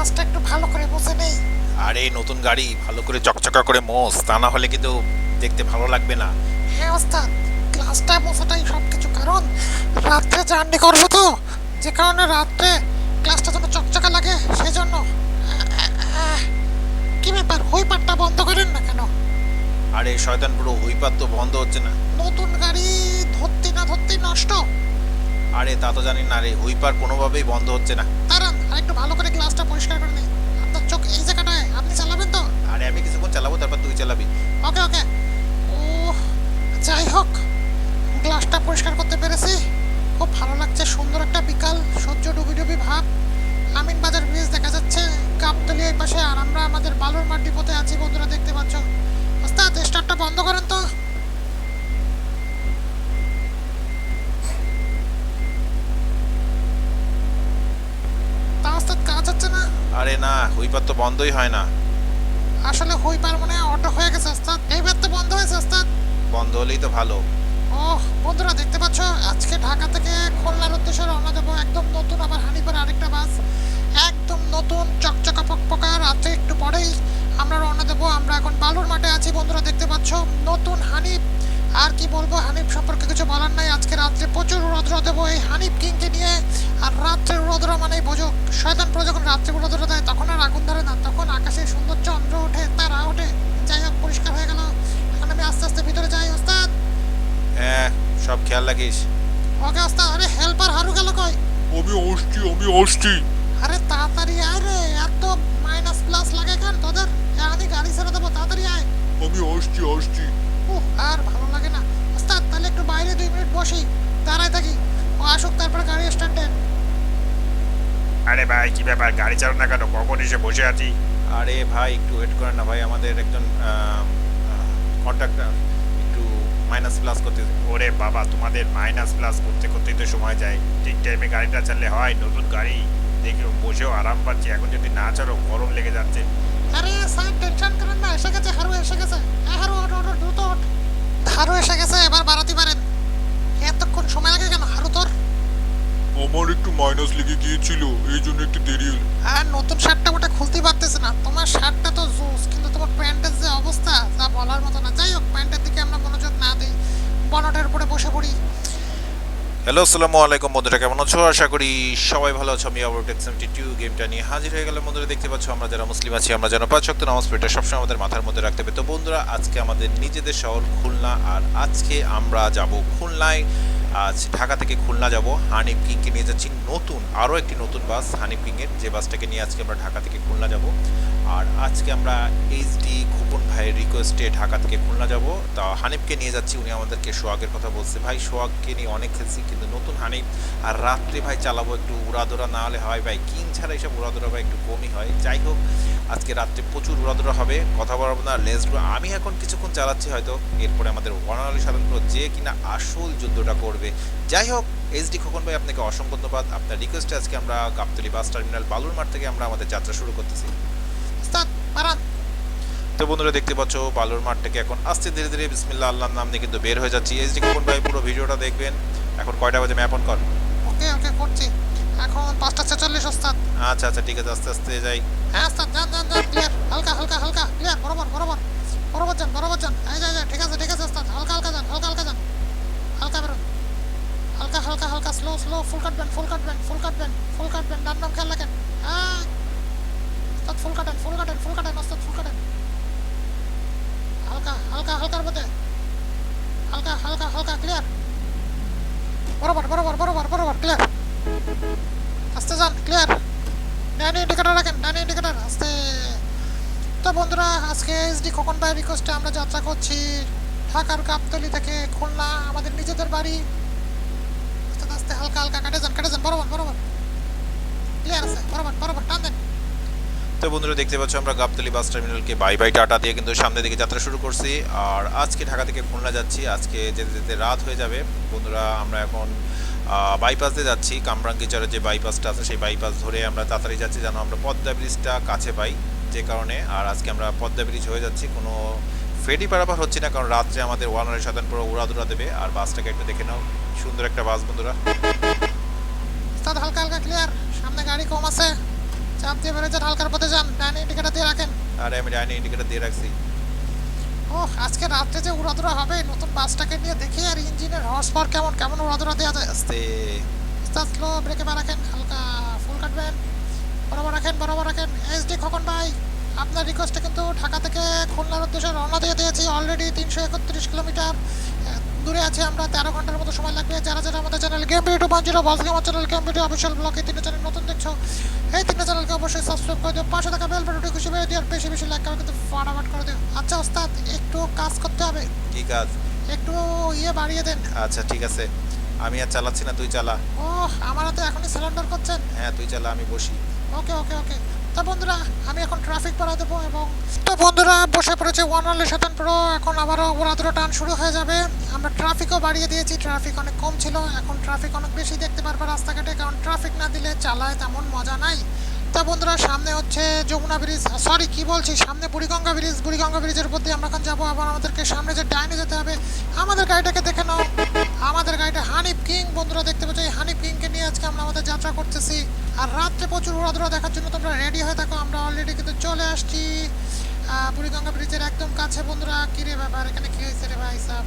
গ্লাসটা একটু ভালো করে মুছে নেই। আরে নতুন গাড়ি ভালো করে চকচকা করে মোস তা না হলে কিন্তু দেখতে ভালো লাগবে না। হ্যাঁ ওস্তাদ গ্লাসটা মোছাটাই সব কিছু কারণ রাত্রে জার্নি করব তো যে কারণে রাত্রে গ্লাসটা যেন চকচকা লাগে সেই জন্য কি ব্যাপার ওই পাটটা বন্ধ করেন না কেন? আরে শয়তান পুরো হুইপাত তো বন্ধ হচ্ছে না। নতুন গাড়ি ধরতে না ধরতেই নষ্ট। আরে তা তো জানি না রে হুইপার কোনোভাবেই বন্ধ হচ্ছে না। দাঁড়ান আর একটু ভালো করে গ্লাসটা পরিষ্কার করে নিই আপনার চোখ এই জায়গাটায় আপনি চালাবেন তো? আরে আমি কিছুক্ষণ চালাবো তারপর তুই চালাবি। ওকে ওকে। ও যাই হোক গ্লাসটা পরিষ্কার করতে পেরেছি। খুব ভালো লাগছে সুন্দর একটা বিকাল সূর্য ডুবি ডুবি ভাব। আমিন বাজার ব্রিজ দেখা যাচ্ছে গাবতলি এই পাশে আর আমরা আমাদের বালুর মাঠ ডিপোতে আছি বন্ধুরা দেখতে পাচ্ছ ওস্তাদ স্টার্টটা বন্ধ করেন তো তা ওস্তাদ কাজ হচ্ছে না আরে না হুইপার তো বন্ধই হয় না। আসলে হইবার মনে হয় অটো হয়ে গেছে ওস্তাদ। এইবার তো বন্ধ হয়েছে ওস্তাদ। বন্ধ হলেই তো ভালো। ওহ বন্ধুরা দেখতে পাচ্ছ আজকে ঢাকা থেকে খুলনার উদ্দেশ্যে রওনা দেবো। একদম নতুন আবার হানিপার আরেকটা বাস। একদম নতুন চকচকা পকপকা রাত্রে একটু পরেই আমরা রওনা দেবো। আমরা এখন বালুর মাঠে আছি বন্ধুরা দেখতে পাচ্ছ। নতুন হানিফ আর কি বলব হানিফ সম্পর্কে কিছু বলার নাই। আজকে রাত্রে প্রচুর রৌদ্র দেবো এই হানিফ কিংকে নিয়ে। আর রাত্রে রৌদ্র মানে বোঝো শয়তান পুরো যখন রাত্রে রৌদ্র দেয় তখন আর আগুন ধরে না তখন আকাশে সুন্দর চন্দ্র ওঠে তারা ওঠে। যাই হোক পরিষ্কার হয়ে গেল। এখন আমি আস্তে আস্তে ভিতরে যাই ওস্তাদ। হ্যাঁ সব খেয়াল রাখিস। ওকে ওস্তাদ আরে হেল্পার হারু গেল কই? আমি আসছি আমি আসছি আরে তাড়াতাড়ি আয় রে এত মাইনাস প্লাস লাগে কেন তোদের? আমি গাড়ি ছেড়ে দেবো তাড়াতাড়ি আয়। আমি আসছি আসছি উহ আর ভালো লাগে না। ওস্তাদ তাহলে একটু বাইরে দুই মিনিট বসি। দাঁড়ায় থাকি। ও আসুক তারপরে গাড়ি স্টার্ট দেন আরে ভাই কি ব্যাপার? গাড়ি চালান না কেন? কখন এসে বসে আছি? আরে ভাই একটু ওয়েট করেন না ভাই। আমাদের একজন কন্ট্রাক্টর একটু মাইনাস প্লাস করতে ওরে বাবা তোমাদের মাইনাস প্লাস করতে করতেই তো সময় যায়। ঠিক টাইমে গাড়িটা চাললে হয় নতুন গাড়ি। দেখি বসেও আরাম পাচ্ছি। এখন যদি না চালো গরম লেগে যাচ্ছে। আরে স্যার টেনশন করেন না এসে গেছে হারু এসে গেছে। হারু ওঠ ওঠ, দ্রুত ওঠ। হারু এসে গেছে এবার বাড়াতে পারেন। এতক্ষণ সময় লাগে কেন হারু তোর? আমার একটু মাইনাস লেগে গিয়েছিল এই জন্য একটু দেরি হলো। আর নতুন শার্টটা ওটা খুলতেই পারতেছে না। তোমার শার্টটা তো জুস কিন্তু তোমার প্যান্টের যে অবস্থা তা বলার মতো না। যাই হোক প্যান্টের দিকে আমরা মনোযোগ না দিই। বনটের উপরে বসে পড়ি। হ্যালো, আসসালামু আলাইকুম বন্ধুরা, কেমন আছো? আশা করি সবাই ভালো আছো। আমি আবার টেক সেভেন্টি টু গেমটা নিয়ে হাজির হয়ে গেলাম। বন্ধুরা, দেখতে পাচ্ছ আমরা যারা মুসলিম আছি, আমরা যেন পাঁচ শক্ত নামাজ পড়ে সবসময় আমাদের মাথার মধ্যে রাখতে হবে। তো বন্ধুরা, আজকে আমাদের নিজেদের শহর খুলনা, আর আজকে আমরা যাব খুলনায়। আজ ঢাকা থেকে খুলনা যাব। হানিফ কিংকে নিয়ে যাচ্ছি নতুন, আরও একটি নতুন বাস হানিফ কিংয়ের যে বাসটাকে নিয়ে আজকে আমরা ঢাকা থেকে খুলনা যাব। আর আজকে আমরা এইচডি খোকন ভাইয়ের রিকোয়েস্টে ঢাকা থেকে খুলনা যাব। তা হানিফকে নিয়ে যাচ্ছি, উনি আমাদেরকে সোহাগের কথা বলছে। ভাই, সোহাগকে নিয়ে অনেক খেলছি, কিন্তু নতুন হানিফ আর রাত্রে ভাই চালাবো একটু উড়াদোড়া, না হলে হয় ভাই, কিং ছাড়া এইসব উড়াদোড়া ভাই একটু কমই হয়। যাই হোক, আজকে রাত্রে প্রচুর উড়াদোড়া হবে, কথা বলব না লেস আমি এখন কিছুক্ষণ চালাচ্ছি হয়তো, এরপরে আমাদের ওয়ানালি সাধারণত যে কিনা আসল যুদ্ধটা করবে। যাই হোক এইচডি খোকন ভাই, আপনাকে অসংখ্য ধন্যবাদ। আপনার রিকোয়েস্টে আজকে আমরা গাবতলি বাস টার্মিনাল বালুর মাঠ থেকে আমরা আমাদের যাত্রা শুরু করতেছি। তো বন্ধুরা দেখতে পাচ্ছ বালুর মাঠ থেকে এখন আস্তে ধীরে ধীরে। বিসমিল্লা আল্লাহর নাম নিয়ে কিন্তু বের হয়ে যাচ্ছি। এইচডি খোকন ভাই পুরো ভিডিওটা দেখবেন। এখন কয়টা বাজে ম্যাপন কর? ওকে ওকে করছি। এখন পাঁচটা ছেচল্লিশ ওস্তাদ। আচ্ছা আচ্ছা ঠিক আছে আস্তে আস্তে যাই। হ্যাঁ ওস্তাদ যান যান যান ক্লিয়ার হালকা হালকা হালকা ক্লিয়ার বরাবর বরাবর। বরাবর যান বরাবর যান। এই যাই যাই ঠিক আছে ঠিক আছে ওস্তাদ। হালকা হালকা যান হালকা হালকা যান। হালকা বেরোন। হালকা হালকা হালকা স্লো স্লো ফুল কাটবেন ফুল কাটবেন ফুল কাটবেন ফুল কাটবেন ডান নাম খেয়াল রাখেন। হ্যাঁ। ওস্তাদ ফুল কাটেন ফুল কাটেন ফুল কাটেন ওস্তাদ ফুল কাটেন হালকা হালকা, হালকার মধ্যে। হালকা হালকা হালকা ক্লিয়ার বরাবর বরাবর বরাবর বরাবর ক্লিয়ার আস্তে যান ক্লিয়ার ডানি ইন্ডিকেটার রাখেন, ডানি ইন্ডিকেটার আস্তে। তো বন্ধুরা, আজকে এসডি খোকন ভাই রিকোয়েস্টে আমরা যাত্রা করছি ঢাকার গাবতলি থেকে খুলনা, আমাদের নিজেদের বাড়ি। আস্তে আস্তে, হালকা হালকা, কাটে যান কাটে যান, বরাবর বরাবর। ক্লিয়ার আছে বরাবর বরাবর টান দেন তো বন্ধুরা দেখতে পাচ্ছ আমরা গাবতলি বাস টার্মিনালকে বাই বাই টাটা দিয়ে কিন্তু সামনের দিকে যাত্রা শুরু করছি। আর আজকে ঢাকা থেকে খুলনা যাচ্ছি। আজকে যেতে যেতে রাত হয়ে যাবে। বন্ধুরা আমরা এখন বাইপাস দিয়ে যাচ্ছি। কামরাঙ্গিচরের যে বাইপাসটা আছে, সেই বাইপাস ধরে আমরা তাড়াতাড়ি যাচ্ছি যেন আমরা পদ্মা ব্রিজটা কাছে পাই যে কারণে। আর আজকে আমরা পদ্মা ব্রিজ হয়ে যাচ্ছি। কোনো ফেরি পারাপার হচ্ছে না, কারণ রাত্রে আমাদের ওয়ানারের সাধারণ পুরো উড়াদুরা দেবে। আর বাসটাকে একটু দেখে নাও। সুন্দর একটা বাস, বন্ধুরা। হালকা হালকা ক্লিয়ার সামনে গাড়ি কম আছে। চাপ দিয়ে বেড়ে যান হালকার পথে যান। ডাইনে ইন্ডিকেটার দিয়ে রাখেন। আরে আমি ডাইনি ইন্ডিকেটার দিয়ে রাখছি। ও আজকে রাত্রে যে উড়াদুরা হবে নতুন বাসটাকে নিয়ে দেখি আর ইঞ্জিনের হর্স পাওয়ার কেমন কেমন উড়াদুরা দেওয়া যায়। আস্তে। আস্তে স্লো ব্রেকে পা রাখেন হালকা ফুল কাটবেন বরাবর রাখেন বরাবর রাখেন। এসডি খোকন ভাই আপনার রিকোয়েস্টে কিন্তু ঢাকা থেকে খুলনার উদ্দেশ্যে রওনা দিয়ে দিয়েছি। অলরেডি তিনশো একত্রিশ কিলোমিটার দূরে আছে আমরা তেরো ঘণ্টার মতো সময় লাগবে। যারা যারা আমাদের channel game video one zero boss gamer channel game video official blog এই তিনটে চ্যানেল নতুন দেখছ এই তিনটে চ্যানেলকে অবশ্যই সাবস্ক্রাইব করে দিও। পাশে থাকা বেল বাটনটি খুশি করে দিও আর বেশি বেশি লাইক করে ফাটাফাট করে দিও। আচ্ছা ওস্তাদ একটু কাজ করতে হবে। কি কাজ? একটু ইয়ে বাড়িয়ে দেন। আচ্ছা ঠিক আছে। আমি আর চালাচ্ছি না তুই চালা। ও আমার তো এখনই সিলিন্ডার করছেন। হ্যাঁ তুই চালা আমি বসি। ওকে ওকে ওকে। তো বন্ধুরা, আমি এখন ট্রাফিক পাড়া দেবো এবং তো বন্ধুরা, বসে পড়েছে ওয়ান অনলি শতান প্রো এখন আবারও ওরাদুরো টান শুরু হয়ে যাবে। আমরা ট্রাফিকও বাড়িয়ে দিয়েছি। ট্রাফিক অনেক কম ছিল। এখন ট্রাফিক অনেক বেশি দেখতে পারবে রাস্তাঘাটে। কারণ ট্রাফিক না দিলে চালায় তেমন মজা নাই। তা বন্ধুরা, সামনে হচ্ছে যমুনা ব্রিজ। সরি কি বলছি? সামনে বুড়িগঙ্গা ব্রিজ। বুড়িগঙ্গা ব্রিজের উপর দিয়ে আমরা এখন যাব। আবার আমাদেরকে সামনে যে ডাইনে যেতে হবে, আমাদের গাড়িটাকে দেখে নাও। আমাদের গাড়িটা হানিফ কিং। বন্ধুরা, দেখতে পাচ্ছ হানিফ কিংকে নিয়ে আজকে আমরা আমাদের যাত্রা করতেছি। আর রাত্রে প্রচুর উড়াধুরা দেখার জন্য তোমরা রেডি হয়ে থাকো। আমরা অলরেডি কিন্তু চলে আসছি। বুড়িগঙ্গা ব্রিজের একদম কাছে বন্ধুরা। কি রে ব্যাপার? এখানে কি হয়েছে রে ভাই সাহেব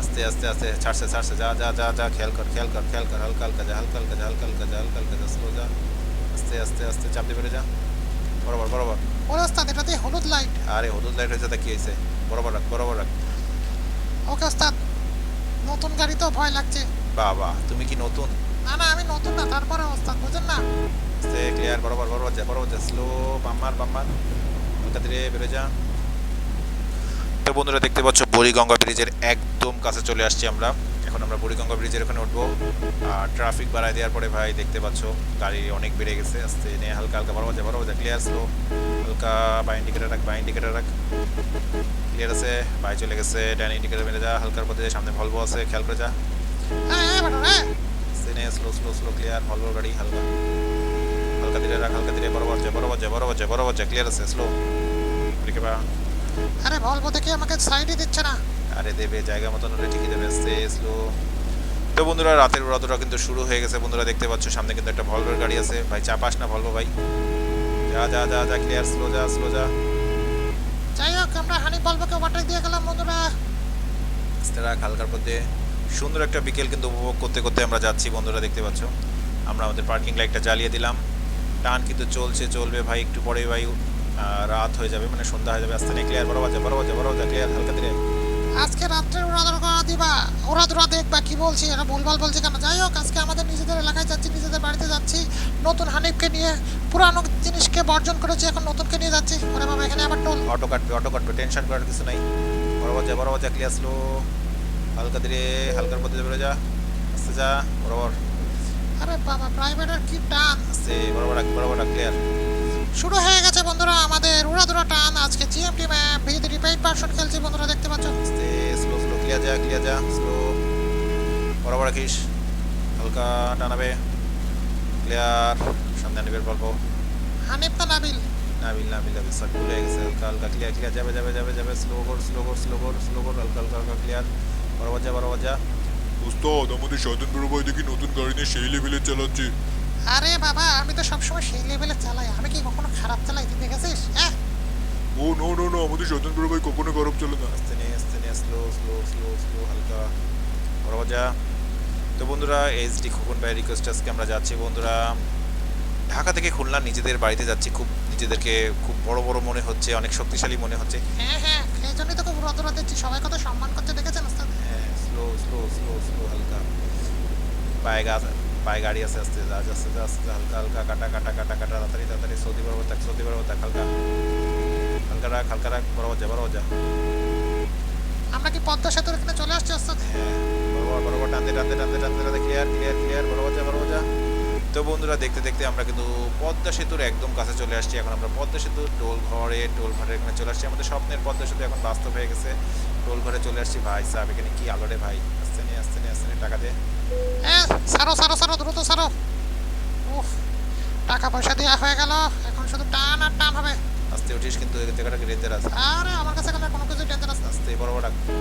আস্তে আস্তে আস্তে, ছাড়ছে ছাড়ছে। যা যা যা যা, খেয়াল কর খেয়াল কর খেয়াল কর। হালকা হালকা, যা, হালকা হালকা, যা, হালকা হালকা, যা হালকা হালকা যা স্লো যা। আস্তে আস্তে আস্তে চাপ দিয়ে বেড়ে যা। বরাবর বরাবর। ওরে ওস্তাদ এটাতে হলুদ লাইট আরে হলুদ লাইট হয়েছে তা কি হয়েছে? বরাবর রাখ বরাবর রাখ। ওকে ওস্তাদ নতুন গাড়ি তো ভয় লাগছে। বাবা তুমি কি নতুন? না না আমি নতুন না তারপরে ওস্তাদ বুঝেন না। আস্তে ক্লিয়ার বরাবর বরাবর যা বরাবর যা স্লো বাম্মার বাম্মার হালকা ধীরে বেড়ে যা। তো বন্ধুরা দেখতে পাচ্ছ বুড়িগঙ্গা ব্রিজের একদম কাছে চলে আসছি আমরা। এখন আমরা বুড়িগঙ্গা ব্রিজের ওখানে উঠবো। আর ট্রাফিক বাড়ায় দেওয়ার পরে ভাই দেখতে পাচ্ছ, গাড়ি অনেক বেড়ে গেছে। আস্তে নে, হালকা হালকা বরাবর যা বরাবর যা ক্লিয়ার স্লো হালকা, বা ইন্ডিকেটার রাখ, বা ইন্ডিকেটার রাখ। ক্লিয়ার আছে বাই চলে গেছে, ডান ইন্ডিকেটার মেরে যা, হালকার পথে সামনে ভলভো আছে, খেয়াল করে যা। হ্যাঁ হ্যাঁ বেটা হ্যাঁ আস্তে নে slow slow slow clear Volvo গাড়ি, হালকা। হালকা ধীরে রাখ, হালকা ধীরে বরাবর যা বরাবর যা বরাবর যা বরাবর যা ক্লিয়ার আছে স্লো আরে ভলভো দেখে আমাকে সাইডই দিচ্ছে না। আরে দেবে জায়গা মতন হলে ঠিকই দেবে আস্তে স্লো তো বন্ধুরা রাতের উড়াদুরা কিন্তু শুরু হয়ে গেছে। বন্ধুরা দেখতে পাচ্ছ সামনে কিন্তু একটা ভলভোর গাড়ি আছে। ভাই চাপাস না ভলভো ভাই। যা যা যা যা ক্লিয়ার স্লো যা স্লো যা। যাই হোক আমরা হানি ভলভোকে ওভারটেক দিয়ে গেলাম বন্ধুরা। আস্তে রাখ হালকার মধ্যে। সুন্দর একটা বিকেল কিন্তু উপভোগ করতে করতে আমরা যাচ্ছি বন্ধুরা দেখতে পাচ্ছ। আমরা আমাদের পার্কিং লাইটটা জ্বালিয়ে দিলাম। টান কিন্তু চলছে চলবে ভাই একটু পরে ভাই রাত হয়ে যাবে মানে সন্ধ্যা হয়ে যাবে আস্তে নিয়ে ক্লিয়ার বড় বাজা বড় বাজা বড় বাজা ক্লিয়ার হালকা ধীরে। রাত্রে উড়াদুরা দিবা? উড়াদুরা দেখবা কি বলছি? এটা ভুলভাল বলছি কেন? যাই হোক আজকে আমাদের নিজেদের এলাকায় যাচ্ছি নিজেদের বাড়িতে যাচ্ছি। নতুন হানিফকে নিয়ে পুরানো জিনিসকে বর্জন করেছি এখন নতুনকে নিয়ে যাচ্ছি। ওরে বাবা এখানে আবার টোল। অটো কাটবে অটো কাটবে টেনশন করার কিছু নাই। বড় বাজা বড় বাজা ক্লিয়ার স্লো হালকা ধীরে হালকার মধ্যে বেরো যা। আস্তে যা বরাবর। আরে বাবা প্রাইভেটের কি টান? আস্তে বরাবর বরাবর ক্লিয়ার শুরু হয়ে গেছে বন্ধুরা আমাদের উড়াদুরা টান। আজকে জিএমটি ম্যাপ ভিতরে রিপেইড ভার্সন খেলছি বন্ধুরা দেখতে পাচ্ছ? ক্লিয়ার যা ক্লিয়ার যা স্লো বরাবর রাখিস। হালকা টানাবে। ক্লিয়ার সামনে নিবের গল্প হানিফ না নাবিল? নাবিল নাবিল নাবিল। সব ভুলে গেছে। হালকা হালকা ক্লিয়ার ক্লিয়ার যাবে যাবে যাবে যাবে। স্লো কর স্লো কর স্লো কর স্লো কর। হালকা হালকা হালকা ক্লিয়ার বরাবর যা বরাবর যা। ওস্তাদ আমাদের বড় ভাই দেখি নতুন গাড়ি নিয়ে সেই লেভেলে চালাচ্ছে। আরে বাবা আমি তো সবসময় সেই লেভেলে চালাই। আমি কি কখনো খারাপ চালাই? তুই দেখেছিস? হ্যাঁ? ও নো নো নো আমাদের স্বাধীন বড় ভাই কখনো খারাপ চলে না। আস্তে নিয়ে আস্তে নিয়ে স্লো স্লো স্লো স্লো হালকা। বরাবর যা তো বন্ধুরা এইচডি খোকন ভাই রিকোয়েস্ট আজকে আমরা যাচ্ছি বন্ধুরা। ঢাকা থেকে খুলনা নিজেদের বাড়িতে যাচ্ছি খুব নিজেদেরকে খুব বড় বড় মনে হচ্ছে অনেক শক্তিশালী মনে হচ্ছে। হ্যাঁ হ্যাঁ এই জন্যই তোকে উড়াদুরা দিচ্ছি সবাই কত সম্মান করছে দেখেছেন ওস্তাদ? হ্যাঁ স্লো স্লো স্লো স্লো হালকা। পায়ে গাছ পায়ে গাড়ি আছে আস্তে যা আস্তে আস্তে হালকা হালকা কাটা কাটা কাটা কাটা তাড়াতাড়ি তাড়াতাড়ি সৌদি বরাবর থাক সৌদি বরাবর থাক হালকা। হালকা রাখ বরাবর যা বরাবর যা আমরা কি পদ্মা সেতুর এখানে চলে আসছি ওস্তাদ? হ্যাঁ বরাবর বরাবর টানতে টানতে টানতে টানতে টানতে ক্লিয়ার ক্লিয়ার ক্লিয়ার বরাবর যা বরাবর যা তো বন্ধুরা দেখতে দেখতে আমরা কিন্তু পদ্মা সেতুর একদম কাছে চলে আসছি। এখন আমরা পদ্মা সেতুর টোল ঘরে টোল ঘরে এখানে চলে আসছি। আমাদের স্বপ্নের পদ্মা সেতু এখন বাস্তব হয়ে গেছে। টোল ঘরে চলে আসছি। ভাই সাহেব এখানে কি আলো রে ভাই? আসতে নিয়ে আসতে নিয়ে আসতে নিয়ে টাকা দে। হ্যাঁ সারো সারো সারো দ্রুত সারো। উফ টাকা পয়সা দেওয়া হয়ে গেল। এখন শুধু টান আর টান হবে। আস্তে উঠিস কিন্তু জায়গাটা রেতের আছে আরে আমার কাছে এখানে কোনো কিছু টেনশন আছে। আস্তে বড় বড় আস্তে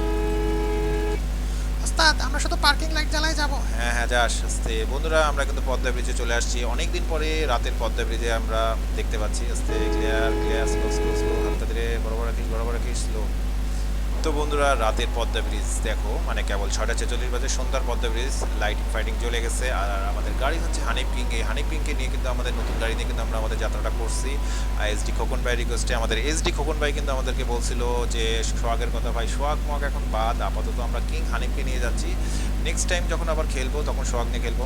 ওস্তাদ আমরা শুধু পার্কিং লাইট জ্বালাই যাব। হ্যাঁ হ্যাঁ যাস আস্তে। বন্ধুরা আমরা কিন্তু পদ্মা ব্রিজে চলে আসছি। অনেক দিন পরে রাতের পদ্মা ব্রিজে আমরা দেখতে পাচ্ছি। আস্তে clear clear slow slow slow হালকা ধীরে বড় বড় রাখিস বড় বড় রাখিস স্লো তো বন্ধুরা রাতের পদ্মা ব্রিজ দেখো। মানে কেবল ছয়টা ছেচল্লিশ বাজে সন্ধ্যার পদ্মা ব্রিজ লাইটিং ফাইটিং চলে গেছে। আর আমাদের গাড়ি হচ্ছে হানিফ কিং এই হানিফ কিংকে নিয়ে কিন্তু আমাদের নতুন গাড়ি নিয়ে কিন্তু আমরা আমাদের যাত্রাটা করছি। আর এসডি খোকন ভাই রিকোয়েস্টে আমাদের এসডি খোকন ভাই কিন্তু আমাদেরকে বলছিল যে সোহাগের কথা ভাই সোহাগ মহাগ এখন বাদ। আপাতত আমরা কিং হানিফকে নিয়ে যাচ্ছি। নেক্সট টাইম যখন আবার খেলব তখন সোহাগ নিয়ে খেলব।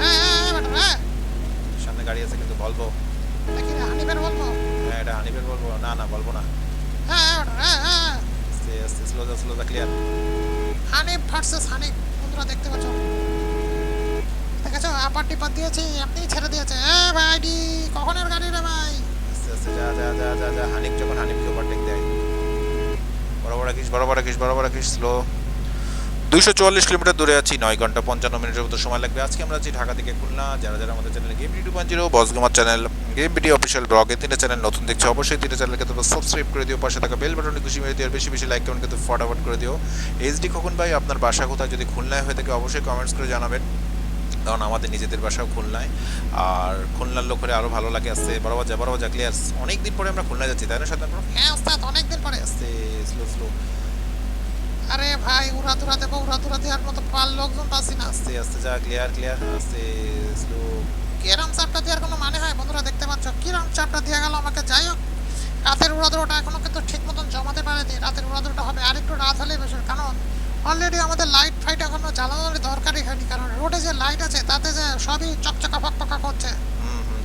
হ্যাঁ হ্যাঁ হ্যাঁ সামনে গাড়ি আছে কিন্তু বলব। হানিফের বলব? হ্যাঁ এটা হানিফের বলব। না না বলব না। হ্যাঁ। আস্তে আস্তে স্লো যা স্লো যা ক্লিয়ার হানিফ ভার্সেস হানিফ বন্ধুরা দেখতে পাচ্ছ? দেখেছ? আপার টিপার দিয়েছি এমনি ছেড়ে দিয়েছে। এ ভাই ডি কখনের গাড়ি রে ভাই? আস্তে আস্তে যা যা যা যা যা হানিফ যখন হানিফকে ওভারটেক দেয়। বরাবর রাখিস বরাবর রাখিস বরাবর রাখিস স্লো দুইশো চুয়াল্লিশ কিলোমিটার দূরে আছি নয় ঘণ্টা পঞ্চান্ন মিনিটের মতো সময় লাগবে। আজকে আমরা আছি ঢাকা থেকে খুলনা। যারা যারা আমাদের channel game two point zero boss gamer channel video official blog এই তিনটা চ্যানেল নতুন দেখছ অবশ্যই তিনটা চ্যানেলকে তোমরা সাবস্ক্রাইব করে দিও পাশে থাকা বেল বাটনে খুশি মেরে দিও আর বেশি বেশি লাইক কমেন্ট কিন্তু ফটাফট করে দিও। এইচডি খোকন ভাই আপনার বাসা কোথায়? যদি খুলনায় হয়ে থাকে অবশ্যই কমেন্টস করে জানাবেন। কারণ আমাদের নিজেদের বাসাও খুলনায়। আর খুলনার লোক করে আরও ভালো লাগে আসতে। বরাবর যা বরাবর যা ক্লিয়ার অনেক দিন পরে আমরা খুলনা যাচ্ছি তাই না সাধারণ হ্যাঁ ওস্তাদ অনেকদিন পরে। আস্তে স্লো স্লো আরে ভাই উড়া দুরা দেবো উড়া দুরা দেওয়ার মতো পাল লোকজন পাচ্ছি না। আস্তে আস্তে যা ক্লিয়ার ক্লিয়ার আস্তে স্লো কিরাম চাপটা দেওয়ার কোনো মানে হয়? বন্ধুরা দেখতে পাচ্ছ কিরাম চাপটা দিয়ে গেল আমাকে? যাই হোক রাতের উড়াদুরোটা এখনও কিন্তু ঠিক মতন জমাতে পারেনি। রাতের উড়াদুরোটা হবে আরেকটু রাত হলেই বেশি কারণ অলরেডি আমাদের লাইট ফাইট এখনও জ্বালানোর দরকারই হয়নি কারণ রোডে যে লাইট আছে তাতে যে সবই চকচকা ফকফকা করছে।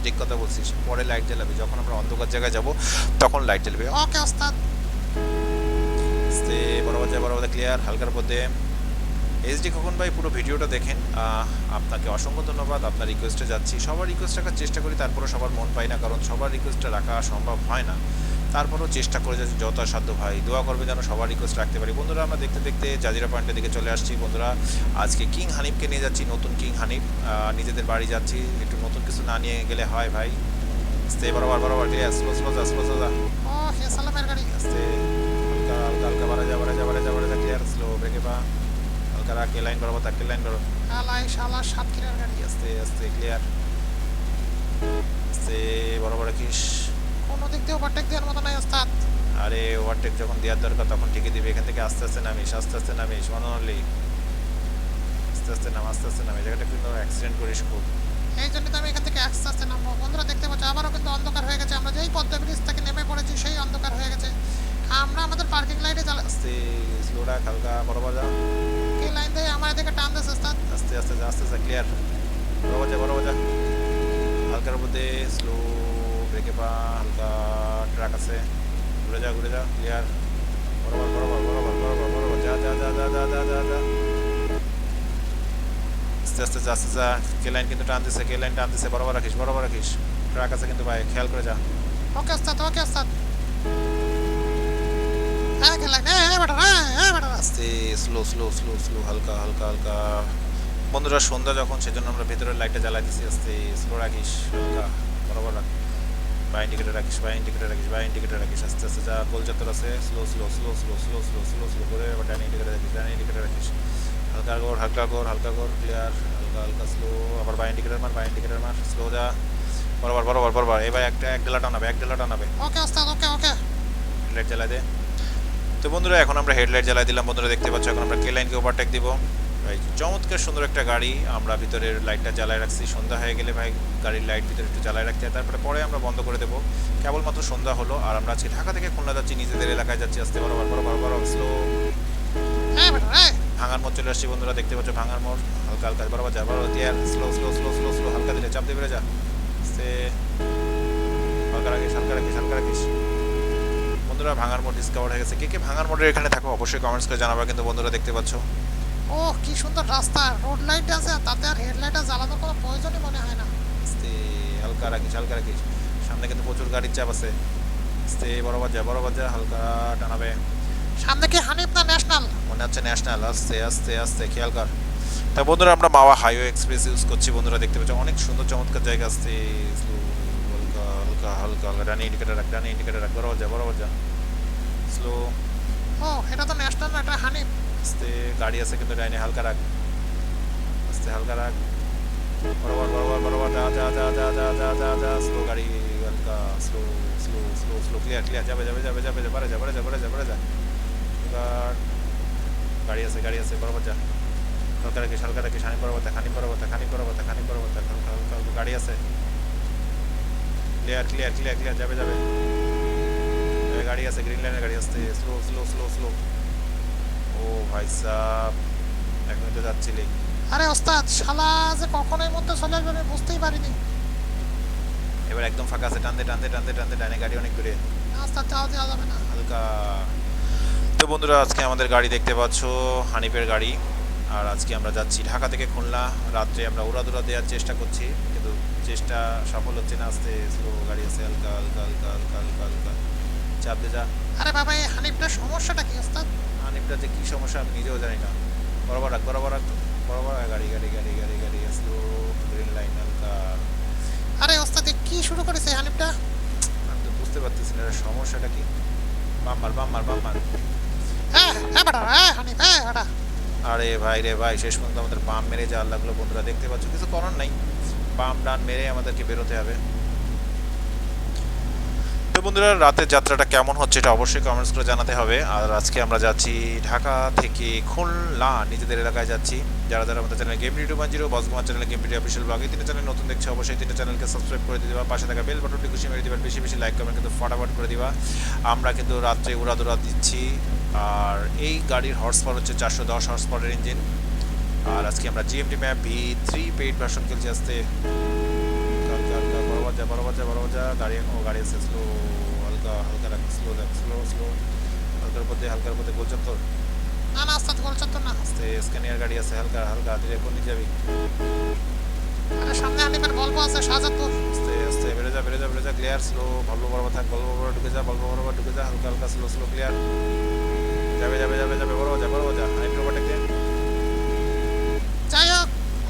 ঠিক কথা বলছিস। পরে লাইট জ্বালাবে। যখন আমরা অন্ধকার জায়গায় যাব তখন লাইট জ্বালবে। ওকে ওস্তাদ। বরাবর বরাবর ক্লিয়ার হালকার মধ্যে এইচডি খোকন ভাই পুরো ভিডিওটা দেখেন। আপনাকে অসংখ্য ধন্যবাদ। আপনার রিকোয়েস্টে যাচ্ছি। সবার রিকোয়েস্ট রাখার চেষ্টা করি তারপরে সবার মন পাই না কারণ সবার রিকোয়েস্টটা রাখা সম্ভব হয় না। তারপরেও চেষ্টা করে যাচ্ছি যথাসাধ্য ভাই। দোয়া করবে যেন সবার রিকোয়েস্ট রাখতে পারি। বন্ধুরা আমরা দেখতে দেখতে জাজিরা পয়েন্টের দিকে চলে আসছি। বন্ধুরা আজকে কিং হানিফকে নিয়ে যাচ্ছি নতুন কিং হানিফ। নিজেদের বাড়ি যাচ্ছি। একটু নতুন কিছু না নিয়ে গেলে হয় ভাই। আস্তে বরাবর বরাবর স্লো স্লো যা স্লো যা। ও হে সালামের গাড়ি। আস্তে হালকা হালকা হালকা বাড়া যা বাড়া যা বাড়া যা বাড়া যা ক্লিয়ার স্লো ব্রেকে পা। রাখ লাইন বরাবর তাকে লাইন বরাবর আলাই শালা সাতক্ষীরার গাড়ি। আস্তে আস্তে ক্লিয়ার আস্তে বরাবর রাখিস কোনো দিক দিয়ে ওভারটেক দেওয়ার মতো নাই ওস্তাদ। আরে ওভারটেক যখন দেওয়ার দরকার তখন ঠিকই দিবে। এখান থেকে আস্তে আস্তে নামিস আস্তে আস্তে নামিস মানলি আস্তে আস্তে নাম আস্তে আস্তে নাম। জায়গাটা কিন্তু অ্যাক্সিডেন্ট করিস খুব। এই জন্য তো আমি এখান থেকে আস্তে আস্তে নামবো। বন্ধুরা দেখতে পাচ্ছ আবারও কিন্তু অন্ধকার হয়ে গেছে। আমরা যেই পদ্মা ব্রিজ থেকে নেমে পড়েছি সেই অন্ধকার হয়ে গেছে। আমরা আমাদের পার্কিং লাইটে চালা আস্তে স্লোটা হালকা বরাবর যা। কি লাইন দিয়ে আমার দিকে টান ওস্তাদ। আস্তে আস্তে আস্তে আস্তে ক্লিয়ার বরাবর যা বরাবর যা হালকার মধ্যে স্লো ব্রেকে পা হালকা ট্রাক আছে। ঘুরে যা ঘুরে যা ক্লিয়ার বরাবর বরাবর বরাবর বরাবর বরাবর যা যা যা যা যা যা যা যা। আস্তে আস্তে যা আস্তে যা। কে লাইন কিন্তু টান দিছে কে লাইন টান দিছে। বরাবর রাখিস বরাবর রাখিস। ট্রাক আছে কিন্তু ভাই খেয়াল করে যা। ওকে ওস্তাদ ওকে ওস্তাদ। আস্তে স্লো স্লো স্লো স্লো হালকা হালকা হালকা। বন্ধুরা সন্ধ্যা যখন সেজন্য আমরা ভেতরের লাইটটা জ্বালাই দিছি। আস্তে স্লো রাখিস হালকা বরাবর রাখ। বা ইন্ডিকেটার রাখিস বা ইন্ডিকেটার রাখিস বা ইন্ডিকেটার রাখিস। আস্তে আস্তে যা গোল চত্বর আছে slow slow slow slow slow slow slow slow করে আবার ডান ইন্ডিকেটার রাখিস ডান ইন্ডিকেটার রাখিস। হালকা গোর হালকা গোর হালকা গোর ক্লিয়ার হালকা হালকা স্লো আবার বা ইন্ডিকেটার মার বা ইন্ডিকেটার মার স্লো যা। বরাবর বরাবর বরাবর। এবার একটা এক ডেলা টানাবে এক ডেলা টানাবে। ওকে ওস্তাদ ওকে ওকে। হেডলাইট জ্বালাই দে। তো বন্ধুরা এখন আমরা হেডলাইট জ্বালাই দিলাম। বন্ধুরা দেখতে পাচ্ছ এখন আমরা কে লাইনকে ওভারটেক দিব। ভাই চমৎকার সুন্দর একটা গাড়ি। আমরা ভিতরের লাইটটা জ্বালায় রাখছি। সন্ধ্যা হয়ে গেলে ভাই গাড়ির লাইট ভিতরে একটু জ্বালায় রাখতে হয়। তারপরে পরে আমরা বন্ধ করে দেবো। কেবলমাত্র সন্ধ্যা হলো আর আমরা আজকে ঢাকা থেকে খুলনা যাচ্ছি। নিজেদের এলাকায় যাচ্ছি। আসতে বরাবর বরাবর বরাবর স্লো হ্যাঁ বেটা হ্যাঁ। ভাঙার মোড় চলে আসছি বন্ধুরা দেখতে পাচ্ছ ভাঙার মোড়। হালকা হালকা বরাবর যা বরাবর দিয়ে slow slow slow slow slow হালকা দিলে চাপ দিয়ে বেড়ে যা। সে হালকা রাখিস হালকা রাখিস হালকা রাখিস। বন্ধুরা ভাঙার মোড় ডিসকাভার হয়ে গেছে। কে কে ভাঙার মোড়ের এখানে থাকো অবশ্যই কমেন্টস করে জানাবা কিন্তু বন্ধুরা দেখতে পাচ্ছ। ও কি সুন্দর রাস্তা। রোড লাইট আছে তাতে আর হেডলাইটটা জ্বালানোর কোনো প্রয়োজনই মনে হয় না। আস্তে হালকা রাখিস হালকা রাখিস সামনে কিন্তু প্রচুর গাড়ির চাপ আছে। আস্তে বরাবর যা বরাবর যা হালকা টানাবে। সামনে কি হানিফ না ন্যাশনাল মনে হচ্ছে ন্যাশনাল আস্তে আস্তে আস্তে খেয়াল কর। তা বন্ধুরা আমরা মাওয়া হাইওয়ে এক্সপ্রেস ইউজ করছি বন্ধুরা দেখতে পাচ্ছ। অনেক সুন্দর চমৎকার জায়গা আসছে হালকা হালকা হালকা হালকা ইন্ডিকেটার রাখ ডানি ইন্ডিকেটার রাখ বরাবর যা বরাবর যা। স্লো ও এটা তো ন্যাশনাল না এটা হানিফ। আস্তে গাড়ি আছে কিন্তু ডাইনে হালকা রাখ। আস্তে হালকা রাখ। বরাবর বরাবর বরাবর যা যা যা যা যা যা যা যা স্লো গাড়ি হালকা slow slow slow slow clear clear যাবে যাবে যাবে যাবে যাবে যা বারে যা বারে যা বারে যা এবার গাড়ি আছে গাড়ি আছে বরাবর যা। হালকা রাখিস হালকা রাখিস খানি বরাবর খানি বরাবর খানি বরাবর খানি বরাবর হালকা হালকা হালকা গাড়ি আছে। ক্লিয়ার ক্লিয়ার ক্লিয়ার ক্লিয়ার যাবে যাবে। গাড়ি আছে গ্রিন লাইনের গাড়ি আসছে স্লো স্লো স্লো স্লো ও ভাই সাহ এক মিনিটে যাচ্ছিলি। আরে ওস্তাদ শালা যে কখন এর মধ্যে চলে আসবে আমি বুঝতেই পারিনি। এবার একদম ফাঁকা আছে টানতে টানতে টানতে টানতে ডানে গাড়ি অনেক দূরে। ওস্তাদ যাওয়া দেওয়া যাবে না। হালকা। তো বন্ধুরা আজকে আমাদের গাড়ি দেখতে পাচ্ছ হানিফের গাড়ি। আর আজকে আমরা যাচ্ছি ঢাকা থেকে খুলনা। রাত্রে আমরা উড়াদুরা দেওয়ার চেষ্টা করছি। চেষ্টা সফল হচ্ছে না আস্তে স্লো গাড়ি আছে হালকা হালকা হালকা হালকা হালকা হালকা। চাপ দে যা। আরে বাবা এই হানিফটার সমস্যাটা কি ওস্তাদ? হানিফটা যে কী সমস্যা আমি নিজেও জানি না। বরাবর রাখ বরাবর রাখ বরাবর গাড়ি গাড়ি গাড়ি গাড়ি গাড়ি স্লো গ্রিন লাইন হালকা। আরে ওস্তাদ কি শুরু করেছে হানিফটা? আমি তো বুঝতে পারতেছি না এর সমস্যাটা কি? বাম্মার বাম্মার বাম্মার। হ্যাঁ হ্যাঁ বেটা হ্যাঁ হানিফ হ্যাঁ বেটা। আরে ভাই রে ভাই শেষ পর্যন্ত আমাদের পাম মেরে যা লাগল বন্ধুরা দেখতে পাচ্ছ কিছু করার নাই। পাম ডান মেরে আমাদেরকে বেরোতে হবে। তো বন্ধুরা, রাতের যাত্রাটা কেমন হচ্ছে এটা অবশ্যই কমেন্টস করে জানাতে হবে। আর আজকে আমরা যাচ্ছি ঢাকা থেকে খুলনা, নিজেদের এলাকায় যাচ্ছি। যারা যারা আমাদের channel game video zero boss gamer channel game video official ব্লগে তিনটা চ্যানেল নতুন দেখছে অবশ্যই তিনটা চ্যানেলকে সাবস্ক্রাইব করে দিবা। পাশে থাকা বেল বাটনটি খুশি মেরে দিবা, বেশি বেশি লাইক কমেন্ট কিন্তু ফটাফট করে দিবা। আমরা কিন্তু রাত্রে উড়াদুরা দিচ্ছি। আর এই গাড়ির হর্স পাওয়ার হচ্ছে চারশো দশ হর্স পাওয়ারের ইঞ্জিন আর আজকে আমরা GMT map V three paid version খেলছি আসতে হালকা বরাবর যা বরাবর যা বরাবর গাড়ি ও গাড়ি আছে স্লো হালকা হালকা রাখ স্লো যাক স্লো স্লো হালকার মধ্যে হালকার মধ্যে গোলচত্বর না না ওস্তাদ বলছো তো না। আস্তে স্ক্যানিয়ার গাড়ি আছে হালকা হালকা ধীরে কোন দিকে যাবি? আরে সামনে হানিফের গল্প আছে শাহজাদপুর আস্তে আস্তে বেড়ে যা বেড়ে যা বেড়ে যা ক্লিয়ার স্লো ভলভো বরাবর থাক ভলভো বরাবর ঢুকে যা ভলভো বরাবর ঢুকে যা হালকা হালকা স্লো স্লো ক্লিয়ার যাবে যাবে যাবে যাবে বরাবর যা বরাবর যা হাইট ওভারটেক দে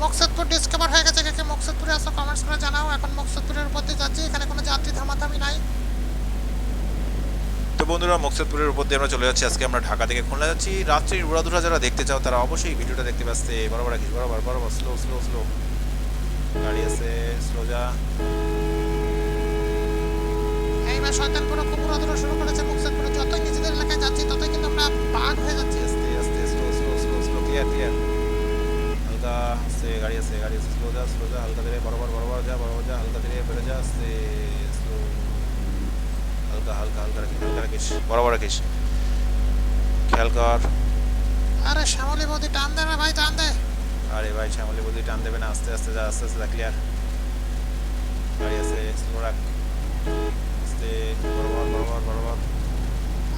মকসদপুর ডিসকভার হয়ে গেছে। কে কে মকসদপুরে আসো কমেন্টস করে জানাও। এখন মকসদপুরের উপর দিয়ে যাচ্ছি। এখানে কোনো যাত্রী থামাথামি নাই। তো বন্ধুরা মকসদপুরের উপর দিয়ে আমরা চলে যাচ্ছি। আজকে আমরা ঢাকা থেকে খুলনা যাচ্ছি। রাত্রির উড়াধুরা যারা দেখতে চাও তারা অবশ্যই ভিডিওটা দেখতে পাচ্ছে বরাবর রাখিস বরাবর বরাবর। স্লো স্লো স্লো গাড়ি আছে স্লো যা। এইবার শয়তানপুরে খুব উড়াদুরা শুরু করেছে। মকসদপুরে যতই নিজেদের এলাকায় যাচ্ছি ততই কিন্তু আমরা বাঘ হয়ে যাচ্ছি। আস্তে আস্তে slow slow slow slow clear clear আস্তে গাড়ি আছে গাড়ি আছে স্লো যা স্লো যা হালকা ধীরে বরাবর বরাবর যা বরাবর যা হালকা ধীরে বেড়ে যা আস্তে স্লো হালকা হালকা হালকা রাখিস হালকা রাখিস বরাবর রাখিস। খেয়াল কর। আরে শ্যামলী বৌদি টান দে না ভাই টান দে। আরে ভাই শ্যামলি বদি টান দেবে না আস্তে আস্তে যা আস্তে আস্তে যা ক্লিয়ার গাড়ি আছে স্লো রাখ। আস্তে বরাবর বরাবর বরাবর।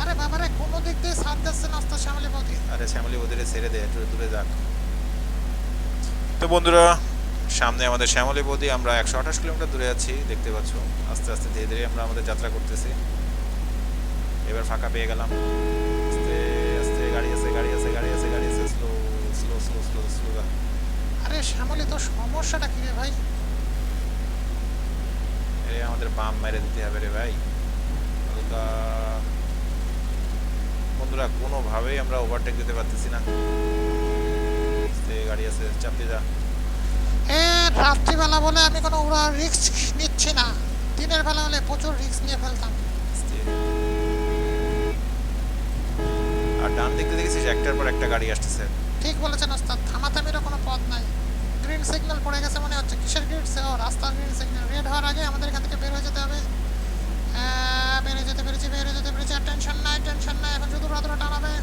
আরে বাবারে কোনো দিক দিয়ে সাথ দিচ্ছে না ওস্তাদ শ্যামলী বৌদি। আরে শ্যামলি বদিরে ছেড়ে দে একটু দূরে যাক। তো বন্ধুরা, সামনে আমাদের শ্যামলি বদি, আমরা একশো আঠাশ কিলোমিটার দূরে আছি, দেখতে পাচ্ছ। আস্তে আস্তে ধীরে ধীরে আমরা আমাদের যাত্রা করতেছি। এবার ফাঁকা পেয়ে গেলাম। আস্তে আস্তে গাড়ি আছে গাড়ি আছে গাড়ি আছে গাড়ি আছে। Slow slow slow slow slow আরে শ্যামলী তো সমস্যাটা কি রে ভাই? এ, আমাদের বাম মেরে দিতে হবে রে ভাই। হালকা বন্ধুরা, কোনোভাবেই আমরা ওভারটেক দিতে পারতেছি না। গাড়ি আছে চাপ দিয়ে যা। এ রাত্রিবেলা বলে আমি কোনো উড়া রিস্ক নিচ্ছি না। দিনের বেলা হলে প্রচুর রিস্ক নিয়ে ফেলতাম। আর ডান দিকে দেখেছিস একটার পর একটা গাড়ি আসতেছে। ঠিক বলেছেন ওস্তাদ থামাথামিরও কোনো পথ নাই। গ্রিন সিগন্যাল পড়ে গেছে মনে হচ্ছে কিসের গ্রিন ও রাস্তার গ্রিন সিগন্যাল রেড হওয়ার আগে আমাদের এখান থেকে বের হয়ে যেতে হবে। বের হয়ে যেতে পেরেছি বের হয়ে যেতে পেরেছি। আর টেনশন নাই টেনশন নাই এখন শুধু রাত্রে টানাবে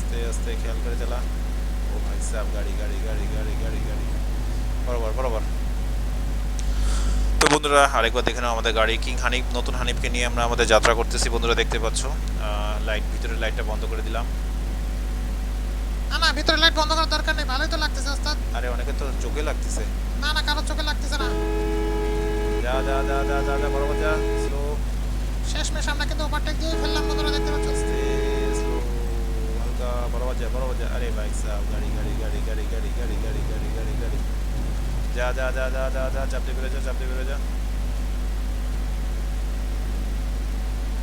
আস্তে আস্তে খেয়াল করে চালা। ও ভাই সাহেব গাড়ি গাড়ি গাড়ি গাড়ি গাড়ি গাড়ি। বরাবর বরাবর। তো বন্ধুরা আরেকবার দেখে নাও আমাদের গাড়ি। কিং হানিফ নতুন হানিফকে নিয়ে আমরা আমাদের যাত্রা করতেছি বন্ধুরা দেখতে পাচ্ছ। লাইট ভিতরের লাইটটা বন্ধ করে দিলাম। না না ভিতরে লাইট বন্ধ করার দরকার নেই ভালোই তো লাগতেছে ওস্তাদ। আরে অনেকে তো চোখে লাগতেছে। না না কারোর চোখে লাগতেছে না। যা যা যা যা যা যা বরাবর যা স্লো শেষমেশ আমরা কিন্তু ওভারটেক দিয়ে ফেললাম বন্ধুরা দেখতে পাচ্ছ? যা বরাবর আরে গাড়ি গাড়ি গাড়ি গাড়ি গাড়ি গাড়ি গাড়ি গাড়ি গাড়ি গাড়ি। যা যা যা যা যা যা চাপতে বেরো যা চাপতে বেরো যা।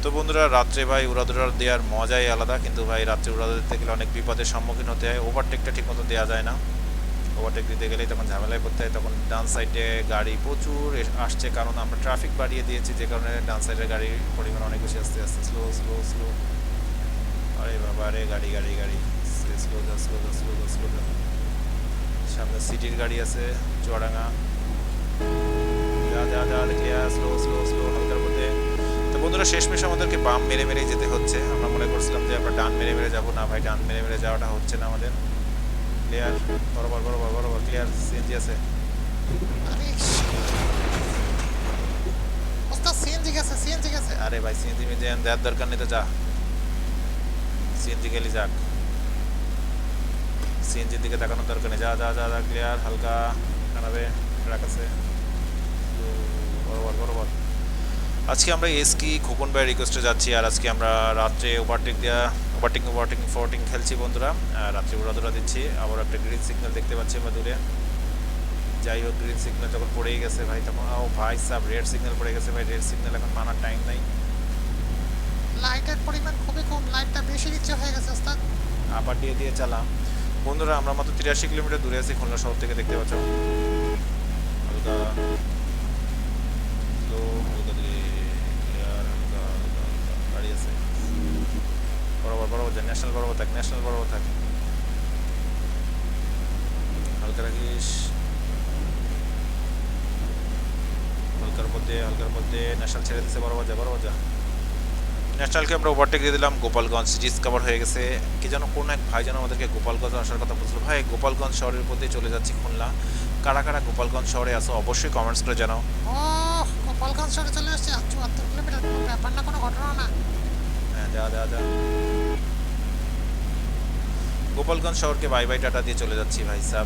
তো বন্ধুরা, রাত্রে ভাই উড়াদুরা দেওয়ার মজাই আলাদা, কিন্তু ভাই রাত্রে উড়াদুরা দিতে গেলে অনেক বিপদের সম্মুখীন হতে হয়। ওভারটেকটা ঠিক মতো দেওয়া যায় না। ওভারটেক দিতে গেলেই তখন ঝামেলায় পড়তে হয়। তখন ডান সাইডে গাড়ি প্রচুর আসছে। কারণ আমরা ট্রাফিক বাড়িয়ে দিয়েছি, যে কারণে ডান সাইডের গাড়ির পরিমাণ অনেক বেশি আসতে আসতে স্লো স্লো স্লো আরে বাবা রে গাড়ি গাড়ি গাড়ি। স্লো যা স্লো যা স্লো যা স্লো যা সামনে সিটির গাড়ি আছে চুয়াডাঙ্গা। যা যা যা দেখে স্লো স্লো স্লো হালকার মধ্যে। তো বন্ধুরা শেষমেশ আমাদেরকে বাম মেরে মেরে যেতে হচ্ছে। আমরা মনে করছিলাম যে আমরা ডান মেরে মেরে যাব। না ভাই ডান মেরে মেরে যাওয়াটা হচ্ছে না আমাদের। ক্লিয়ার বরাবর বরাবর বরাবর ক্লিয়ার সিএনজি আছে? আরে ভাই সিএনজি মিনজি দেওয়ার দরকার নেই তো যা। সিএনজি গেলি যাক। সিএনজির দিকে তাকানোর দরকার নেই। যা যা যা যা ক্লিয়ার হালকা জানাবে ট্রাক আছে। বরাবর আজকে আমরা এসকি খোকন ভাইয়ের রিকোয়েস্টে যাচ্ছি, আর আজকে আমরা রাত্রে ওভারটেক দেওয়া ওভারটেক ওভারটেক ফোরটিং খেলছি বন্ধুরা। রাত্রে উড়াদুরা দিচ্ছি। আবার একটা গ্রিন সিগন্যাল দেখতে পাচ্ছি আমরা দূরে। যাই হোক গ্রিন সিগন্যাল যখন পড়েই গেছে ভাই, তখন, ও ভাই সাব রেড সিগন্যাল পড়ে গেছে ভাই রেড সিগন্যাল এখন মানার টাইম নাই। লাইটের পরিমাণ খুবই কম, লাইটটা বেশি নিচে হয়ে গেছে, ওস্তাদ। আবার দিয়ে দিয়ে চালাম বন্ধুরা, আমরা মাত্র তিরাশি কিলোমিটার দূরে আছি, খুলনা শহর থেকে দেখতে পাচ্ছ। হালকা স্লো হালকা ক্লিয়ার হালকা হালকা গাড়ি আছে। বরাবর বরাবর যা ন্যাশনাল বরাবর থাক ন্যাশনাল বরাবর থাক। হালকা রাখিস। হালকার মধ্যে হালকার মধ্যে ন্যাশনাল ছেড়ে দিছে, বরাবর যা বরাবর যা। ন্যাশনালকে আমরা ওভারটেক দিয়ে দিলাম। গোপালগঞ্জ ডিসকভার হয়ে গেছে। কি যেন কোন এক ভাই যেন আমাদেরকে গোপালগঞ্জ আসার কথা বলছিল। ভাই গোপালগঞ্জ শহরের মধ্যে চলে যাচ্ছি খুলনা। কারা কারা গোপালগঞ্জ শহরে আসো অবশ্যই কমেন্টস করে জানাও। গোপালগঞ্জ শহরে চলে এসেছি। চুয়াত্তর কিলোমিটার। কোনো ব্যাপার না কোনো ঘটনা না। হ্যাঁ যা যা যা। গোপালগঞ্জ শহরকে বাই বাই টাটা দিয়ে চলে যাচ্ছি ভাই সাহ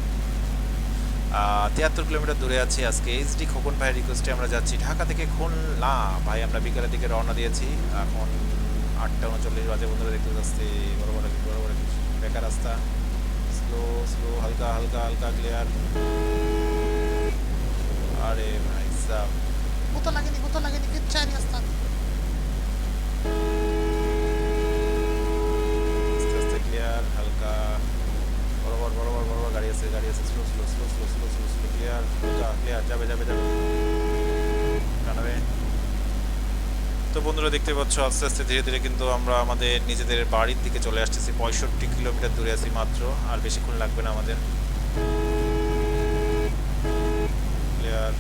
তিয়াত্তর কিলোমিটার দূরে আছি আজকে। এইচডি খোকন ভাইয়ের রিকোয়েস্টে আমরা যাচ্ছি ঢাকা থেকে খুলনা। ভাই, আমরা বিকালের দিকে রওনা দিয়েছি। এখন আটটা উনচল্লিশ বাজে। বন্ধুরা, দেখতে যাচ্ছি বড় বড় বড় বড় বেকার রাস্তা। স্লো স্লো হালকা হালকা হালকা ক্লিয়ার আরে ভাই সাহ গুতো লাগেনি গুতো লাগেনি, কিচ্ছু আনি যাবে যাবে যাবে তো বন্ধুরা দেখতে পাচ্ছ, আস্তে আস্তে ধীরে ধীরে কিন্তু আমরা আমাদের নিজেদের বাড়ির দিকে চলে আসতেছি। পঁয়ষট্টি কিলোমিটার দূরে আছি মাত্র, আর বেশিক্ষণ লাগবে না আমাদের ক্লিয়ার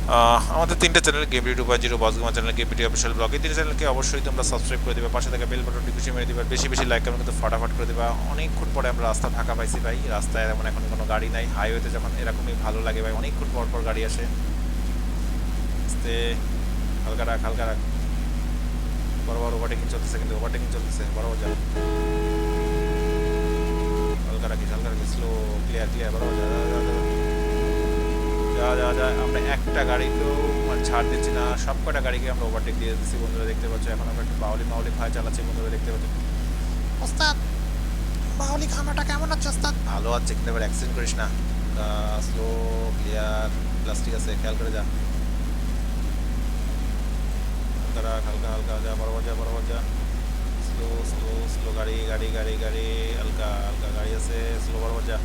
আহ, আমাদের তিনটা channel game two point zero boss gamer channel game video official blog এই তিনটে চ্যানেলকে অবশ্যই তোমরা সাবস্ক্রাইব করে দিবে। পাশে থাকা বেল বাটনটি খুশি মেরে দিবে বেশি বেশি লাইক কমেন্ট কিন্তু ফাটাফাট করে দিবা। অনেকক্ষণ পরে আমরা রাস্তা ফাঁকা পাইছি ভাই। রাস্তায় এমন এখন কোনো গাড়ি নাই। হাইওয়েতে যখন এরকমই ভালো লাগে ভাই অনেকক্ষণ পর পর গাড়ি আসে। আস্তে হালকা রাখ হালকা রাখ। বরাবর ওভারটেকিং চলতেছে কিন্তু ওভারটেকিং চলতেছে। বরাবর যা হালকা রাখিস হালকা রাখিস। স্লো ক্লিয়ার ক্লিয়ার বরাবর যা যা, যা, যা। যা যা যা আমরা একটা গাড়িকেও মানে ছাড় দিচ্ছি না সব কটা গাড়িকে আমরা ওভারটেক দিয়ে দিচ্ছি বন্ধুরা দেখতে পাচ্ছ এখন আমরা একটু বাউলি মাউলি ভয় চালাচ্ছি বন্ধুরা দেখতে পাচ্ছ। ওস্তাদ বাউলি খানাটা কেমন আছে ওস্তাদ? ভালো আছে কিন্তু এবার অ্যাক্সিডেন্ট করিস না। স্লো ক্লিয়ার প্লাস্টিক আছে খেয়াল করে যা। হালকা হালকা হালকা যা বরাবর যা বরাবর যা। স্লো স্লো স্লো গাড়ি গাড়ি গাড়ি গাড়ি হালকা হালকা গাড়ি আছে স্লো বরাবর যা।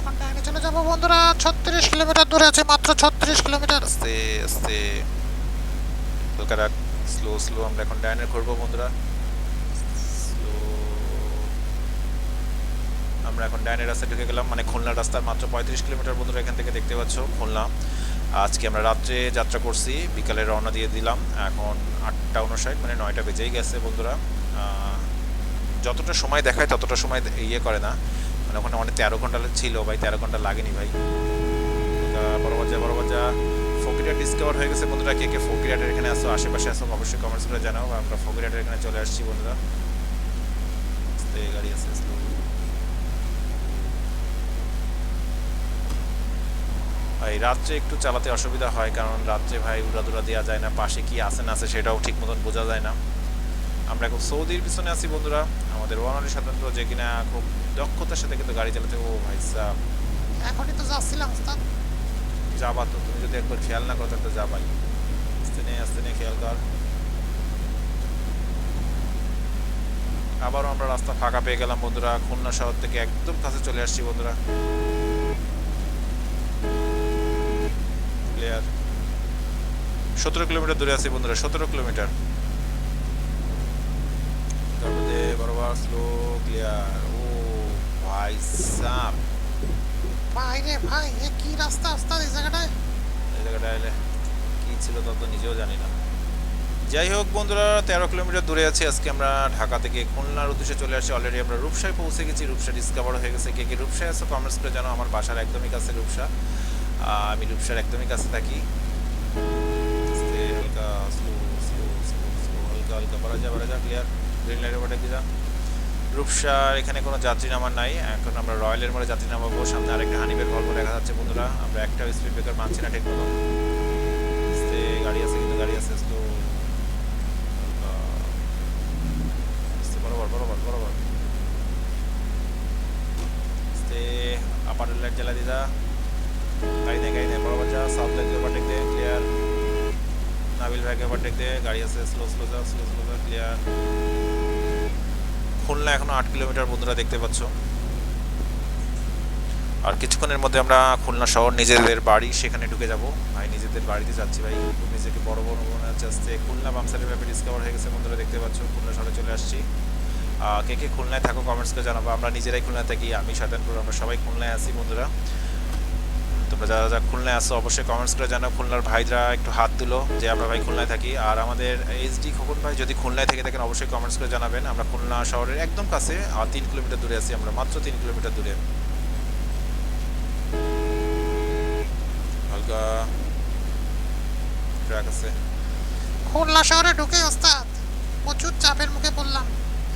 এখন ডাইনে চলে যাব বন্ধুরা। ছত্রিশ কিলোমিটার দূরে আছে, মাত্র ছত্রিশ কিলোমিটার। আস্তে আস্তে। হালকা স্লো স্লো, আমরা এখন ডাইনে ঘুরবো বন্ধুরা। আমরা এখন ডাইনের রাস্তায় ঢুকে গেলাম মানে খুলনার রাস্তার মাত্র পঁয়ত্রিশ কিলোমিটার বন্ধুরা এখান থেকে দেখতে পাচ্ছ, খুলনা। আজকে আমরা রাত্রে যাত্রা করছি, বিকালে রওনা দিয়ে দিলাম। এখন আটটা উনষাট মানে নয়টা বেজেই গেছে বন্ধুরা। যতটা সময় দেখায় ততটা সময় ইয়ে করে না। মানে ওখানে অনেক তেরো ঘণ্টা ছিল ভাই, তেরো ঘণ্টা লাগেনি ভাই। যা বরাবর যা ডিসকভার হয়ে গেছে বন্ধুরা, কে কে ফকিরাটের এখানে আসো, আশেপাশে আসো, অবশ্যই কমেন্টস করে জানাও। আমরা ফকিরাটের এখানে চলে আসছি বন্ধুরা। গাড়ি আছে ভাই, রাত্রে একটু চালাতে অসুবিধা হয়, কারণ রাত্রে ভাই উড়াদুরা দেওয়া যায় না, পাশে কি আছে না আছে সেটাও ঠিক মতন বোঝা যায় না। আমরা এখন সৌদির পিছনে আছি বন্ধুরা, আমাদের ওয়ানারি সাধারণত যে কিনা খুব দক্ষতার সাথে কিন্তু গাড়ি চালাতে ও ভাই সাহ এখনই তো যাচ্ছিলাম ওস্তাদ যাবা তো তুমি যদি একবার খেয়াল না করো তো যাবাই। আস্তে নে আস্তে নে খেয়াল কর। আবারও আমরা রাস্তা ফাঁকা পেয়ে গেলাম বন্ধুরা। খুলনা শহর থেকে একদম কাছে চলে আসছি বন্ধুরা। সতেরো কিলোমিটার দূরে আছি বন্ধুরা সতেরো কিলোমিটার। তার মধ্যে বরাবর স্লো ক্লিয়ার ভাই সাপ ভাই রে ভাই এ কি রাস্তা ওস্তাদ এই জায়গাটায়? এই জায়গাটা এলে কি ছিল তত নিজেও জানি না। যাই হোক বন্ধুরা তেরো কিলোমিটার দূরে আছি। আজকে আমরা ঢাকা থেকে খুলনার উদ্দেশ্যে চলে আসছি অলরেডি আমরা রূপসায় পৌঁছে গেছি। রূপসা ডিসকভার হয়ে গেছে। কে কে রূপসায় আছে কমেন্টস করে জানো আমার বাসার একদমই কাছে রূপসা। আমি রূপসার একদমই কাছে থাকি। হালকা স্লো স্লো স্লো স্লো হালকা হালকা বাড়া যা বাড়া যা ক্লিয়ার গ্রিন লাইটের বাটে কি যা। রূপসার এখানে কোনো যাত্রী নামার নাই। এখন আমরা রয়্যালের মোড়ে যাত্রী নামাবো সামনে আরেকটা হানিবের গল্প দেখা যাচ্ছে বন্ধুরা। আমরা একটা স্পিড ব্রেকার মানছি না, ঠিক মতো। গাড়ি আছে কিন্তু, গাড়ি আছে আস্তে, বরাবর বরাবর বরাবর। আপার লাইট জ্বালা দিদা গাড়ি নেই গাড়ি নেই বরাবর যা। সাউথ লাইট ওভারটেক দে ক্লিয়ার নাবিল ভাইকে ওভারটেক দে, গাড়ি আছে স্লো স্লো যা স্লো স্লো যা ক্লিয়ার খুলনা এখনও আট কিলোমিটার বন্ধুরা দেখতে পাচ্ছ। আর কিছুক্ষণের মধ্যে আমরা খুলনা শহর নিজেদের বাড়ি সেখানে ঢুকে যাব। ভাই, নিজেদের বাড়িতে যাচ্ছি ভাই। নিজেকে বড় বড় মনে হচ্ছে আসতে খুলনা বামসারের ব্যাপারে ডিসকভার হয়ে গেছে বন্ধুরা, দেখতে পাচ্ছ। খুলনা শহরে চলে আসছি। কে কে খুলনায় থাকো কমেন্টস করে জানাব। আমরা নিজেরাই খুলনা থাকি আমি শয়তানপুর আমরা সবাই খুলনায় আছি বন্ধুরা। তোমরা যারা যারা খুলনায় আসো অবশ্যই কমেন্টস করে জানাও। খুলনার ভাইরা একটু হাত তুলো যে আমরা ভাই খুলনায় থাকি। আর আমাদের এইচডি খোকন ভাই যদি খুলনায় থেকে থাকেন, অবশ্যই কমেন্টস করে জানাবেন। আমরা খুলনা শহরের একদম কাছে, আর তিন কিলোমিটার দূরে আছি আমরা, মাত্র তিন কিলোমিটার দূরে। হালকা আছে। খুলনা শহরে ঢুকে ওস্তাদ, প্রচুর চাপের মুখে পড়লাম।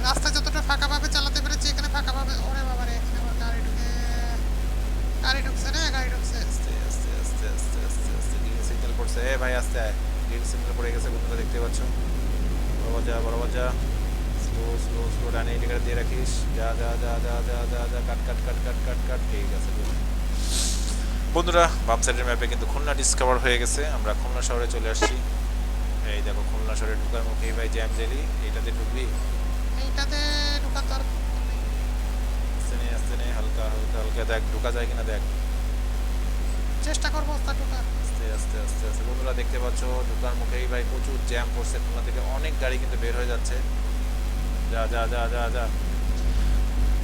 রাস্তা যতটা ফাঁকা ভাবে চালাতে পেরেছি, এখানে ফাঁকা ভাবে ওরে রে এখানে আবার গাড়ি ঢুকে গাড়ি ভাই আস্তে আয় গ্রিন পড়ে গেছে বন্ধুরা দেখতে পাচ্ছ বরাবর যা বরাবর যা স্লো স্লো স্লো ডানে ইন্ডিকেটার দিয়ে রাখিস যা যা যা যা যা কাট কাট কাট কাট কাট কাট ঠিক আছে. বন্ধুরা বাম সাইডের ম্যাপে কিন্তু খুলনা ডিসকভার হয়ে গেছে আমরা খুলনা শহরে চলে আসছি এই দেখো খুলনা শহরে ঢুকার মুখে ভাই জ্যাম জেলি এইটাতে ঢুকবি এইটাতে ঢুকার দরকার নেই। নে হালকা হালকা হালকা দেখ ঢুকা যায় কিনা দেখ। চেষ্টা করব ঢুকার আস্তে। আস্তে আস্তে আস্তে বন্ধুরা দেখতে পাচ্ছ ঢোকার মুখেই ভাই প্রচুর জ্যাম পড়ছে খুলনা থেকে অনেক গাড়ি কিন্তু বের হয়ে যাচ্ছে। যা যা যা যা যা।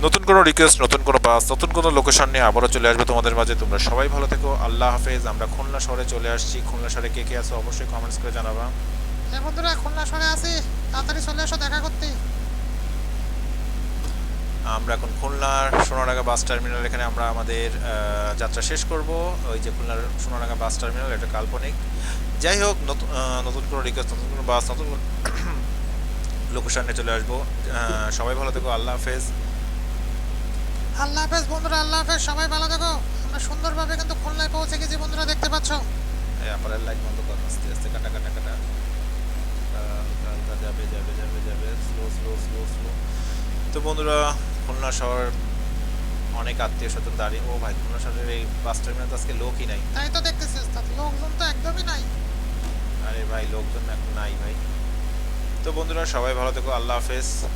নতুন কোনো রিকোয়েস্ট নতুন কোনো বাস নতুন কোনো লোকেশন নিয়ে আবারও চলে আসবে তোমাদের মাঝে। তোমরা সবাই ভালো থেকো। আল্লাহ হাফেজ। আমরা খুলনা শহরে চলে আসছি। খুলনা শহরে কে কে আছো অবশ্যই কমেন্টস করে জানাবা। হ্যাঁ বন্ধুরা খুলনা শহরে আছি। তাড়াতাড়ি চলে এসো দেখা করতে। আমরা এখন খুলনার সোনারাঙ্গা বাস টার্মিনাল এখানে আমরা আমাদের যাত্রা শেষ করব। ওই যে খুলনার সোনারাঙ্গা বাস টার্মিনাল এটা কাল্পনিক। যাই হোক নতুন নতুন কোনো রিকোয়েস্ট নতুন কোনো বাস নতুন লোকেশনে চলে আসব। সবাই ভালো থেকো আল্লাহ হাফেজ। আল্লাহ হাফেজ বন্ধুরা আল্লাহ হাফেজ সবাই ভালো থেকো। আমরা সুন্দরভাবে কিন্তু খুলনায় পৌঁছে গেছি বন্ধুরা দেখতে পাচ্ছ। এই আপারের লাইট বন্ধ কর আস্তে আস্তে কাটা কাটা কাটা। যাবে যাবে যাবে যাবে। স্লো স্লো স্লো স্লো তো বন্ধুরা খুলনা শহর অনেক আত্মীয় স্বজন দাঁড়িয়ে ও ভাই খুলনা শহরের এই বাস টার্মিনাল তো আজকে লোকই নাই। তাই তো দেখতেছিস ওস্তাদ লোকজন তো একদমই নাই। আরে ভাই লোকজন এখন নাই ভাই। তো বন্ধুরা সবাই ভালো থেকো আল্লাহ হাফেজ।